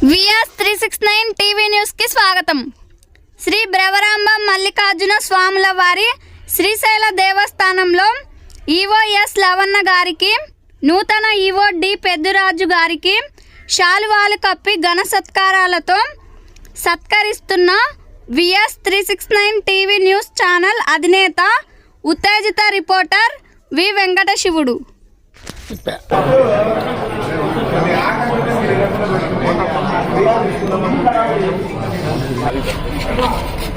Six nine TV న్యూస్కి స్వాగతం. శ్రీ బ్రవరాంబ మల్లికార్జున స్వాముల వారి శ్రీశైల దేవస్థానంలో ఈఓఎస్ లవన్న గారికి నూతన ఈవో డి పెద్దురాజు గారికి శాలువాలు కప్పి ఘన సత్కారాలతో సత్కరిస్తున్న VS three six nine TV news channel అధినేత ఉత్తేజిత reporter V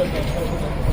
Okay, okay, okay.